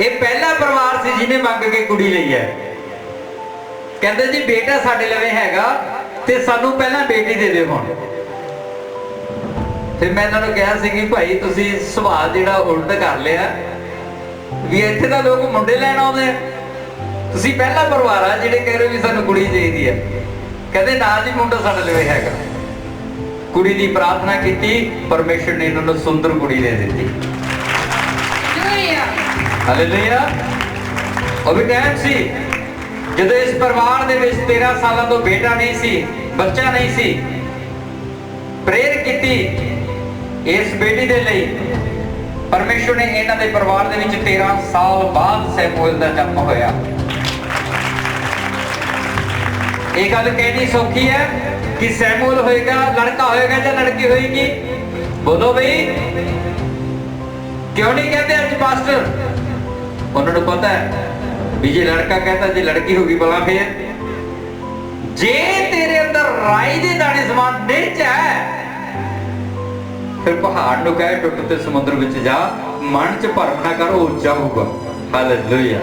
ਇਹ ਪਹਿਲਾ ਪਰਿਵਾਰ ਸੀ ਜਿਹਨੇ ਮੰਗ ਕੇ ਕੁੜੀ ਲਈ ਹੈ। ਕਹਿੰਦੇ ਜੀ, ਬੇਟਾ ਸਾਡੇ ਲਵੇ ਹੈਗਾ ਤੇ ਸਾਨੂੰ ਪਹਿਲਾਂ ਬੇਟੀ ਦੇ ਦਿਓ ਹੁਣ। ਫਿਰ ਮੈਂ ਇਹਨਾਂ ਨੂੰ ਕਿਹਾ ਸੀ ਕਿ ਭਾਈ, ਤੁਸੀਂ ਸਵਾਲ ਜਿਹੜਾ ਉਲਟ ਕਰ ਲਿਆ। ਵੀ ਇੱਥੇ ਤਾਂ ਲੋਕ ਮੁੰਡੇ ਲੈਣ ਆਉਂਦੇ ਆ। ਤੁਸੀਂ ਪਹਿਲਾ ਪਰਿਵਾਰ ਆ ਜਿਹੜੇ ਕਹਿ ਰਹੇ ਵੀ ਸਾਨੂੰ ਕੁੜੀ ਚਾਹੀਦੀ ਹੈ। ਕਹਿੰਦੇ ਨਾ ਜੀ ਮੁੰਡਾ ਸਾਡੇ ਲਵੇ ਹੈਗਾ। ਕੁੜੀ ਦੀ ਪ੍ਰਾਰਥਨਾ ਕੀਤੀ, ਪਰਮੇਸ਼ਰ ਨੇ ਇਹਨਾਂ ਨੂੰ ਸੁੰਦਰ ਕੁੜੀ ਦੇ ਦਿੱਤੀ। ਹਾਲੇਲੂਇਆ ਉਹ ਵੀ ਟਾਈਮ ਸੀ, ਜਦੋਂ ਇਸ ਪਰਿਵਾਰ ਦੇ ਵਿੱਚ 13 ਸਾਲਾਂ ਤੋਂ ਬੇਟਾ ਨਹੀਂ ਸੀ, ਬੱਚਾ ਨਹੀਂ ਸੀ ਪ੍ਰੇਰ ਕੀਤੀ ਇਸ ਬੇਟੀ ਦੇ ਲਈ, ਪਰਮੇਸ਼ਰ ਨੇ ਇਹਨਾਂ ਦੇ ਪਰਿਵਾਰ ਦੇ ਵਿੱਚ 13 ਸਾਲ ਬਾਅਦ ਸੈਮੂਅਲ ਦਾ ਜਨਮ ਹੋਇਆ। ਇਹ ਗੱਲ ਕਹਿਣੀ ਸੌਖੀ ਹੈ ਕਿ ਸੈਮੂਅਲ ਹੋਏਗਾ, ਲੜਕਾ ਹੋਏਗਾ ਜਾਂ ਲੜਕੀ ਹੋਏਗੀ? ਬੋਲੋ ਬਈ। ਕਿਉਂ ਨਹੀਂ ਕਹਿੰਦੇ ਅੱਜ ਪਾਸਟਰ? ਉਹਨਾਂ ਨੂੰ ਪਤਾ ਹੈ ਵੀ ਜੇ ਲੜਕਾ ਕਹਿੰਦਾ ਜੇ ਲੜਕੀ ਹੋਗੀ ਭਲਾ ਫੇਰ? ਜੇ ਤੇਰੇ ਅੰਦਰ ਰਾਈ ਦੇ ਦਾਣੇ ਸਮਾਨ ਨਿਰਚ ਹੈ ਫਿਰ ਪਹਾੜ ਨੂੰ ਕਹੇ ਟੁੱਟ ਤੇ ਸਮੁੰਦਰ ਵਿੱਚ ਜਾ, ਮਨ ਚ ਭਰਮ ਨਾ ਕਰ, ਉਹ ਜਾਊਗਾ। ਹਾਲੇਲੂਇਆ